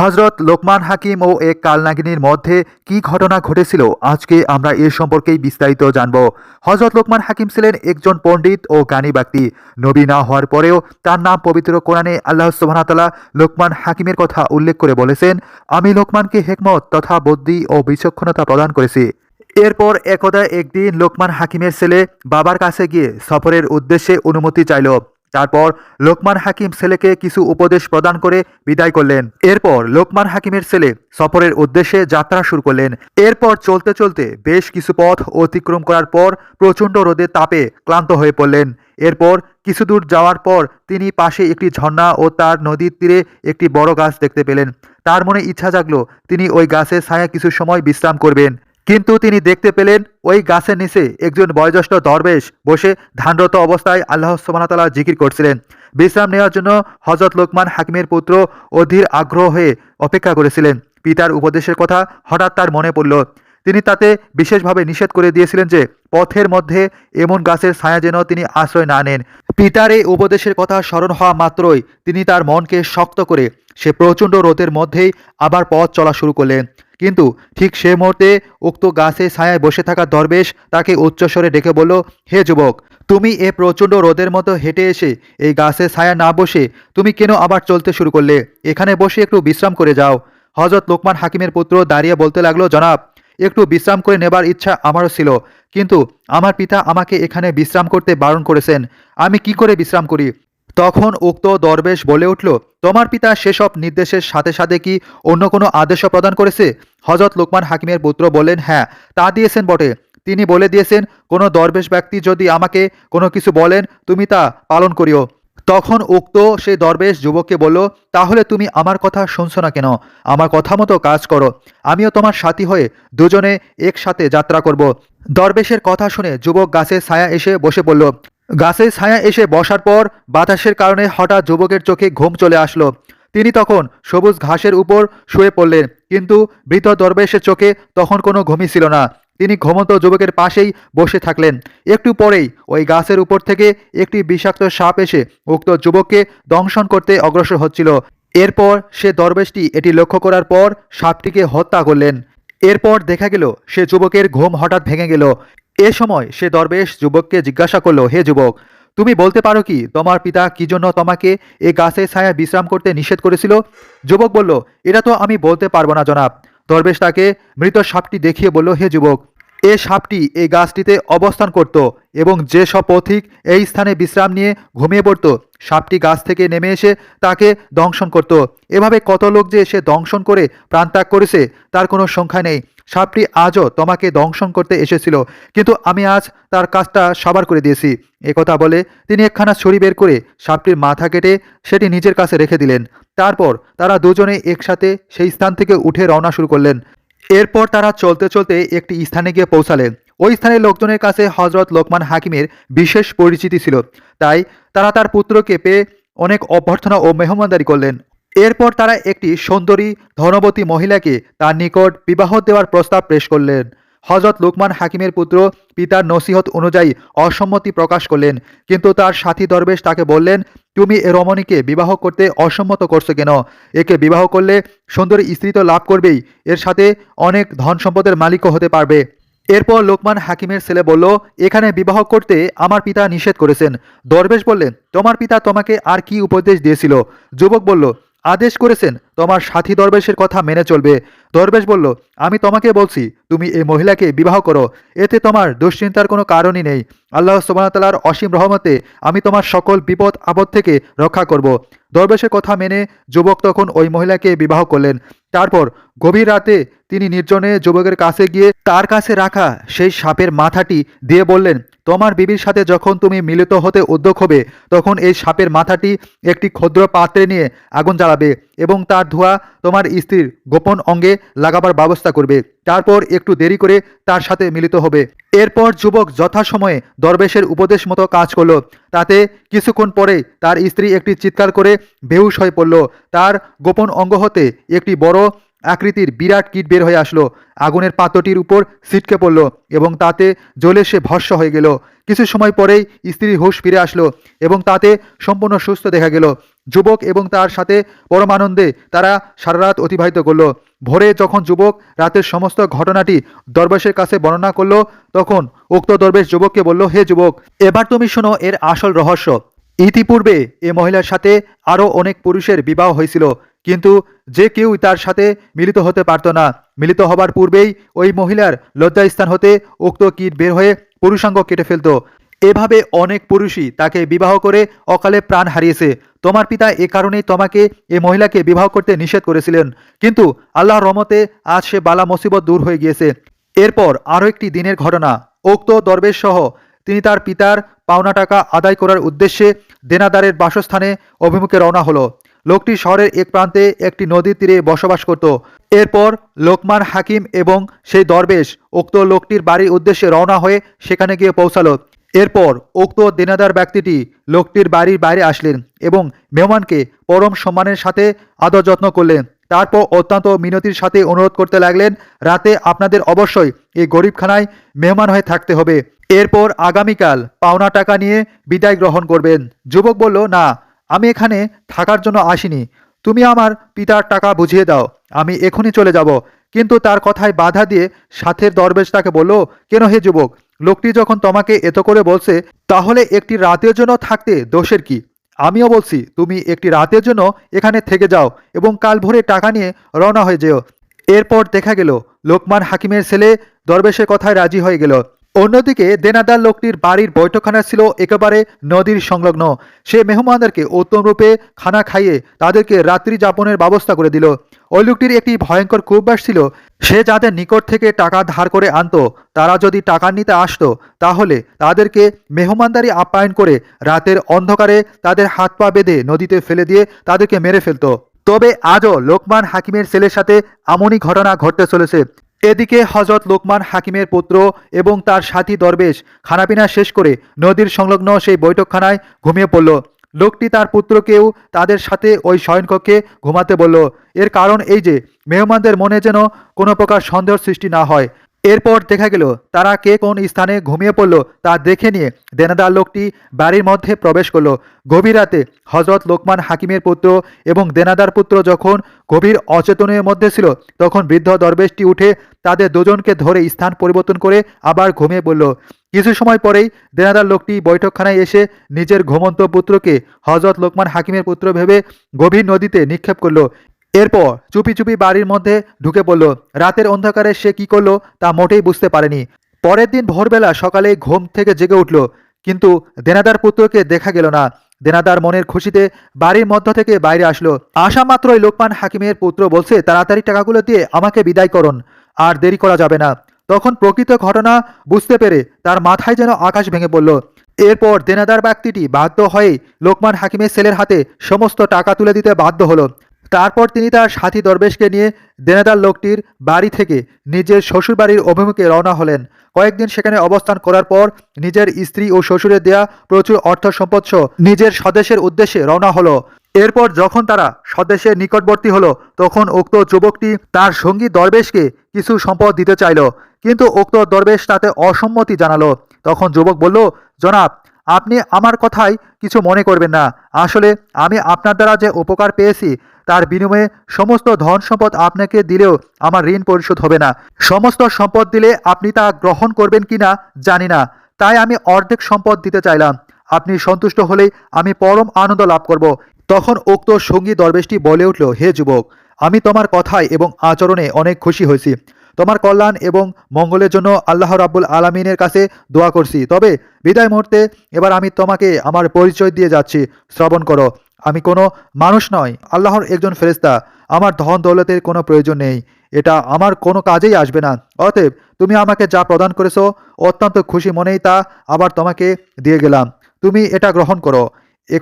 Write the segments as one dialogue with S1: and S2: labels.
S1: হজরত লোকমান হাকিম ও এক কালনাগিনীর মধ্যে কি ঘটনা ঘটেছিল? আজকে আমরা এ সম্পর্কেই বিস্তারিত জানব। হজরত লোকমান হাকিম ছিলেন একজন পণ্ডিত ও জ্ঞানী ব্যক্তি। নবী না হওয়ার পরেও তার নাম পবিত্র কোরআনে আল্লাহ সুবাহতাল্লাহ লোকমান হাকিমের কথা উল্লেখ করে বলেছেন, আমি লোকমানকে হেকমত তথা বুদ্ধি ও বিচক্ষণতা প্রদান করেছি। এরপর একদা একদিন লোকমান হাকিমের ছেলে বাবার কাছে গিয়ে সফরের উদ্দেশ্যে অনুমতি চাইল। তারপর লোকমান হাকিম ছেলেকে কিছু উপদেশ প্রদান করে বিদায় করলেন। এরপর লোকমান হাকিমের ছেলে সফরের উদ্দেশ্যে যাত্রা শুরু করলেন। এরপর চলতে চলতে বেশ কিছু পথ অতিক্রম করার পর প্রচণ্ড রোদের তাপে ক্লান্ত হয়ে পড়লেন। এরপর কিছু দূর যাওয়ার পর তিনি পাশে একটি ঝর্ণা ও তার নদীর তীরে একটি বড় গাছ দেখতে পেলেন। তার মনে ইচ্ছা জাগলো, তিনি ওই গাছের ছায়া কিছু সময় বিশ্রাম করবেন। কিন্তু তিনি দেখতে পেলেন ওই গাছের নিচে একজন বয়োজ্যেষ্ঠ দরবেশ বসে ধানরত অবস্থায় আল্লাহ সুবাহতাল্লাহ জিকির করছিলেন। বিশ্রাম নেওয়ার জন্য হজরত লোকমান হাকিমের পুত্র অধীর আগ্রহ হয়ে অপেক্ষা করেছিলেন। পিতার উপদেশের কথা হঠাৎ তার মনে পড়ল। তিনি তাতে বিশেষভাবে নিষেধ করে দিয়েছিলেন যে পথের মধ্যে এমন গাছের ছায়া যেন তিনি আশ্রয় না নেন। পিতার এই উপদেশের কথা স্মরণ হওয়া মাত্রই তিনি তার মনকে শক্ত করে সে প্রচণ্ড রোদের মধ্যেই আবার পথ চলা শুরু করলেন। কিন্তু ঠিক সে মুহূর্তে উক্ত গাছে ছায়ায় বসে থাকা দরবেশ তাকে উচ্চস্বরে ডেকে বলল, হে যুবক, তুমি এ প্রচণ্ড রোদের মতো হেঁটে এসে এই গাছে ছায়া না বসে তুমি কেন আবার চলতে শুরু করলে? এখানে বসে একটু বিশ্রাম করে যাও। হজরত লোকমান হাকিমের পুত্র দাঁড়িয়ে বলতে লাগল, জনাব, একটু বিশ্রাম করে নেবার ইচ্ছা আমারও ছিল, কিন্তু আমার পিতা আমাকে এখানে বিশ্রাম করতে বারণ করেছেন। আমি কি করে বিশ্রাম করি? তখন উক্ত দরবেশ বলে উঠল, তোমার পিতা সেসব নির্দেশের সাথে সাথে কি অন্য কোনো আদেশও প্রদান করেছে? হজরত লোকমান হাকিমের পুত্র বললেন হ্যাঁ তা দিয়েছেন বটে। তিনি বলে দিয়েছেন, কোনো দরবেশ ব্যক্তি যদি আমাকে কোনো কিছু বলেন, তুমি তা পালন করিও। তখন উক্ত সেই দরবেশ যুবককে বলল, তাহলে তুমি আমার কথা শুনছো না কেন? আমার কথা মতো কাজ করো। আমিও তোমার সাথী হয়ে দুজনে একসাথে যাত্রা করব। দরবেশের কথা শুনে যুবক গাছের ছায়া এসে বসে পড়ল। গাছের ছায়া এসে বসার পর বাতাসের কারণে হঠাৎ যুবকের চোখে ঘুম চলে আসলো। তিনি তখন সবুজ ঘাসের উপর শুয়ে পড়লেন, কিন্তু বৃত দরবেশের চোখে তখন কোনো ঘুমই ছিল না। তিনি ঘুমন্ত যুবকের পাশেই বসে থাকলেন। একটু পরেই ওই গাছের উপর থেকে একটি বিষাক্ত সাপ এসে উক্ত যুবককে দংশন করতে অগ্রসর হচ্ছিল। এরপর সে দরবেশটি এটি লক্ষ্য করার পর সাপটিকে হত্যা করলেন। এরপর দেখা গেল, সে যুবকের ঘুম হঠাৎ ভেঙে গেল। এ সময় সে দরবেশ যুবককে জিজ্ঞাসা করল, হে যুবক, তুমি বলতে পারো কি, তোমার পিতা কি জন্য তোমাকে এ গাছের ছায়া বিশ্রাম করতে নিষেধ করেছিল? যুবক বলল, এটা তো আমি বলতে পারব না জনাব। দরবেশ তাকে মৃত সাপটি দেখিয়ে বলল, হে যুবক এ সাপটি এই গাছটিতে অবস্থান করত এবং যে সব পথিক এই স্থানে বিশ্রাম নিয়ে ঘুমিয়ে পড়ত, সাপটি গাছ থেকে নেমে এসে তাকে দংশন করত। এভাবে কত লোক যে সে দংশন করে প্রাণত্যাগ করেছে, তার কোনো সংখ্যা নেই। সাপটি আজও তোমাকে দংশন করতে এসেছিল, কিন্তু আমি আজ তার কাজটা সাবার করে দিয়েছি। একথা বলে তিনি একখানা ছড়ি বের করে সাপটির মাথা কেটে সেটি নিজের কাছে রেখে দিলেন। তারপর তারা দুজনে একসাথে সেই স্থান থেকে উঠে রওনা শুরু করলেন। এরপর তারা চলতে চলতে একটি স্থানে গিয়ে পৌঁছালেন ওই স্থানের লোকজনের কাছে হজরত লোকমান হাকিমের বিশেষ পরিচিতি ছিল। তাই তারা তার পুত্রকে পেয়ে অনেক অভ্যর্থনা ও মেহমানদারি করলেন। এরপর তারা একটি সুন্দরী, ধনবতী মহিলাকে তার নিকট বিবাহ দেওয়ার প্রস্তাব পেশ করলেন। হজরত লোকমান হাকিমের পুত্র পিতার নসিহত অনুযায়ী অসম্মতি প্রকাশ করলেন। কিন্তু তার সাথী দরবেশ তাকে বললেন, তুমি এ রমণীকে বিবাহ করতে অসম্মত করছ কেন? একে বিবাহ করলে সুন্দরী স্ত্রী তো লাভ করবেই, এর সাথে অনেক ধন সম্পদের মালিকও হতে পারবে। এরপর লোকমান হাকিমের ছেলে বলল, এখানে বিবাহ করতে আমার পিতা নিষেধ করেছেন। দরবেশ বললেন, তোমার পিতা তোমাকে আর কি উপদেশ দিয়েছিল? যুবক বলল আদেশ করেছেন, তোমার সাথী দরবেশের কথা মেনে চলবে। দরবেশ বলল, আমি তোমাকে বলছি, তুমি এই মহিলাকে বিবাহ করো। এতে তোমার দুশ্চিন্তার কোনো কারণই নেই। আল্লাহ সুবাহতালার অসীম রহমতে আমি তোমার সকল বিপদ, আপদ থেকে রক্ষা করব। দরবেশের কথা মেনে যুবক তখন ওই মহিলাকে বিবাহ করলেন। তারপর গভীর রাতে তিনি নির্জনে যুবকের কাছে গিয়ে তার কাছে রাখা সেই সাপের মাথাটি দিয়ে বললেন তোমার বিবির সাথে যখন তুমি মিলিত হতে উদ্যোগ হবে, তখন এই সাপের মাথাটি একটি ক্ষুদ্র পাত্রে নিয়ে আগুন জ্বালাবে এবং তার ধোঁয়া তোমার স্ত্রীর গোপন অঙ্গে লাগাবার ব্যবস্থা করবে। তারপর একটু দেরি করে তার সাথে মিলিত হবে। এরপর যুবক যথাসময়ে দরবেশের উপদেশ মতো কাজ করল। তাতে কিছুক্ষণ পরে তার স্ত্রী একটি চিৎকার করে বেহুশ হয়ে পড়ল। তার গোপন অঙ্গ হতে একটি বড় আকৃতির বিরাট কীট বের হয়ে আসলো। আগুনের পাত্রটির উপর ছিটকে পড়ল এবং তাতে জ্বলে সে ভস্য হয়ে গেল। কিছু সময় পরেই স্ত্রীর হুশ ফিরে আসলো এবং তাতে সম্পূর্ণ সুস্থ দেখা গেল। যুবক এবং তার সাথে পরমানন্দে তারা সারা রাত অতিবাহিত করল। ভোরে যখন যুবক রাতের সমস্ত ঘটনাটি দরবেশের কাছে বর্ণনা করল, তখন উক্ত দরবেশ যুবককে বলল, হে যুবক, এবার তুমি শোনো এর আসল রহস্য। ইতিপূর্বে এ মহিলার সাথে আরও অনেক পুরুষের বিবাহ হয়েছিল। কিন্তু যে কেউ তার সাথে মিলিত হতে পারত না। মিলিত হবার পূর্বেই ওই মহিলার লজ্জাস্থান হতে উক্ত কীট বের হয়ে পুরুষাঙ্গ কেটে ফেলত। এভাবে অনেক পুরুষই তাকে বিবাহ করে অকালে প্রাণ হারিয়েছে। তোমার পিতা এ কারণেই তোমাকে এ মহিলাকে বিবাহ করতে নিষেধ করেছিলেন। কিন্তু আল্লাহর রহমতে আজ সে বালা মুসিবত দূর হয়ে গিয়েছে। এরপর আরও একটি দিনের ঘটনা। উক্ত দরবেশ সহ তিনি তার পিতার পাওনা টাকা আদায় করার উদ্দেশ্যে দেনাদারের বাসস্থানে অভিমুখে রওনা হলো। লোকটি শহরের এক প্রান্তে একটি নদীর তীরে বসবাস করত। এরপর লোকমান হাকিম এবং সেই দরবেশ উক্ত লোকটির বাড়ির উদ্দেশ্যে রওনা হয়ে সেখানে গিয়ে পৌঁছালো। এরপর উক্ত দেনাদার ব্যক্তিটি লোকটির বাড়ির বাইরে আসলেন এবং মেহমানকে পরম সম্মানের সাথে আদর যত্ন করলেন। তারপর অত্যন্ত মিনতির সাথে অনুরোধ করতে লাগলেন, রাতে আপনাদের অবশ্যই এই গরিবখানায় মেহমান হয়ে থাকতে হবে। এরপর আগামীকাল পাওনা টাকা নিয়ে বিদায় গ্রহণ করবেন। যুবক বলল, না আমি এখানে থাকার জন্য আসিনি। তুমি আমার পিতার টাকা বুঝিয়ে দাও। আমি এখনই চলে যাব। কিন্তু তার কথায় বাধা দিয়ে সাথের দরবেশ তাকে বলল, কেন হে যুবক? লোকটি যখন তোমাকে এত করে বলছে, তাহলে একটি রাতের জন্য থাকতে দোষের কি? আমিও বলছি, তুমি একটি রাতের জন্য এখানে থেকে যাও এবং কাল ভোরে টাকা নিয়ে রওনা হয়ে যেও। এরপর দেখা গেল, লোকমান হাকিমের ছেলে দরবেশের কথায় রাজি হয়ে গেল। অন্যদিকে দেনাদার লোকটির বাড়ির বৈঠকখানা ছিল একেবারে নদীর সংলগ্ন। সে মেহমানদেরকে উত্তম রূপে খানা খাইয়ে তাদেরকে রাত্রি যাপনের ব্যবস্থা করে দিল। ওই লোকটির একটি ভয়ঙ্কর কুব্বাস ছিল। সে যাদের নিকট থেকে টাকা ধার করে আনত, তারা যদি টাকা নিতে আসতো, তাহলে তাদেরকে মেহমানদারি আপ্যায়ন করে রাতের অন্ধকারে তাদের হাত পা বেঁধে নদীতে ফেলে দিয়ে তাদেরকে মেরে ফেলতো। তবে আজও লোকমান হাকিমের ছেলের সাথে এমনই ঘটনা ঘটতে চলেছে এদিকে হজরত লোকমান হাকিমের পুত্র এবং তার সাথী দরবেশ খানাপিনা শেষ করে নদীর সংলগ্ন সেই বৈঠকখানায় ঘুমিয়ে পড়ল। লোকটি তার পুত্রকেও তাদের সাথে ওই শয়নকক্ষে ঘুমাতে বলল। এর কারণ এই যে, মেহমানদের মনে যেন কোনো প্রকার সন্দেহ সৃষ্টি না হয়। এরপর দেখা গেল, তারা কে কোন স্থানে ঘুমিয়ে পড়ল তা দেখে নিয়ে দেনাদার লোকটি বাড়ির মধ্যে প্রবেশ করল। গভীর রাতে হজরত লোকমান হাকিমের পুত্র এবং দেনাদার পুত্র যখন গভীর অচেতনের মধ্যে ছিল, তখন বৃদ্ধ দরবেশটি উঠে তাদের দুজনকে ধরে স্থান পরিবর্তন করে আবার ঘুমিয়ে পড়ল। কিছু সময় পরেই দেনাদার লোকটি বৈঠকখানায় এসে নিজের ঘুমন্ত পুত্রকে হজরত লোকমান হাকিমের পুত্র ভেবে গভীর নদীতে নিক্ষেপ করল। এরপর চুপি চুপি বাড়ির মধ্যে ঢুকে পড়ল রাতের অন্ধকারে সে কি করল তা মোটেই বুঝতে পারেনি। পরের দিন ভোরবেলা সকালে ঘুম থেকে জেগে উঠল, কিন্তু দেনাদার পুত্রকে দেখা গেল না। দেনাদার মনের খুশিতে বাড়ির মধ্য থেকে বাইরে আসলো। আসা মাত্রই লোকমান হাকিমের পুত্র বলছে, তাড়াতাড়ি টাকাগুলো দিয়ে আমাকে বিদায় করুন, আর দেরি করা যাবে না। তখন প্রকৃত ঘটনা বুঝতে পেরে তার মাথায় যেন আকাশ ভেঙে পড়ল। এরপর দেনাদার ব্যক্তিটি বাধ্য হয়ে লোকমান হাকিমের ছেলের হাতে সমস্ত টাকা তুলে দিতে বাধ্য হলো। তারপর তিনি তার সাথী দরবেশকে নিয়ে দেনাদার লোকটির বাড়ি থেকে নিজের শ্বশুরবাড়ির অভিমুখে রওনা হলেন। কয়েকদিন সেখানে অবস্থান করার পর নিজের স্ত্রী ও শ্বশুরের দেয়া প্রচুর অর্থ সম্পদ নিজের স্বদেশের উদ্দেশ্যে রওনা হলো। এরপর যখন তারা স্বদেশের নিকটবর্তী হলো, তখন উক্ত যুবকটি তার সঙ্গী দরবেশকে কিছু সম্পদ দিতে চাইল। কিন্তু উক্ত দরবেশ তাতে অসম্মতি জানালো। তখন যুবক বলল, জনাব, আপনি আমার কথায় কিছু মনে করবেন না। আসলে আমি আপনার দ্বারা যে উপকার পেয়েছি তার বিনিময়ে সমস্ত ধন সম্পদ আপনাকে দিলেও আমার ঋণ পরিশোধ হবে না। সমস্ত সম্পদ দিলে আপনি তা গ্রহণ করবেন কি না জানি না। তাই আমি অর্ধেক সম্পদ দিতে চাইলাম। আপনি সন্তুষ্ট হলেই আমি পরম আনন্দ লাভ করব। তখন উক্ত সঙ্গী দরবেশটি বলে উঠল, হে যুবক, আমি তোমার কথায় এবং আচরণে অনেক খুশি হয়েছি। তোমার কল্যাণ এবং মঙ্গলের জন্য আল্লাহ রাব্বুল আলমিনের কাছে দোয়া করছি। তবে বিদায় মুহূর্তে এবার আমি তোমাকে আমার পরিচয় দিয়ে যাচ্ছি। শ্রবণ করো। আমি কোনো মানুষ নয়, আল্লাহর একজন ফেরেস্তা আমার ধন দৌলতের কোনো প্রয়োজন নেই। এটা আমার কোনো কাজেই আসবে না। অতএব তুমি আমাকে যা প্রদান করেছ, অত্যন্ত খুশি মনেই তা আবার তোমাকে দিয়ে গেলাম। তুমি এটা গ্রহণ করো।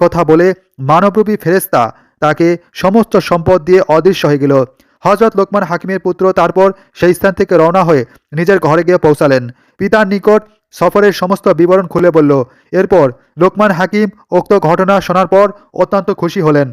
S1: কথা বলে মানবরূপী ফেরেস্তা তাকে সমস্ত সম্পদ দিয়ে অদৃশ্য হয়ে গেল। হজরত লোকমান হাকিমের পুত্র তারপর সেই স্থান থেকে রওনা হয়ে নিজের ঘরে গিয়ে পৌঁছালেন। পিতার নিকট সফরের সমস্ত বিবরণ খুলে বলল, এরপর লোকমান হাকিম উক্ত ঘটনা শোনার পর অত্যন্ত খুশি হলেন।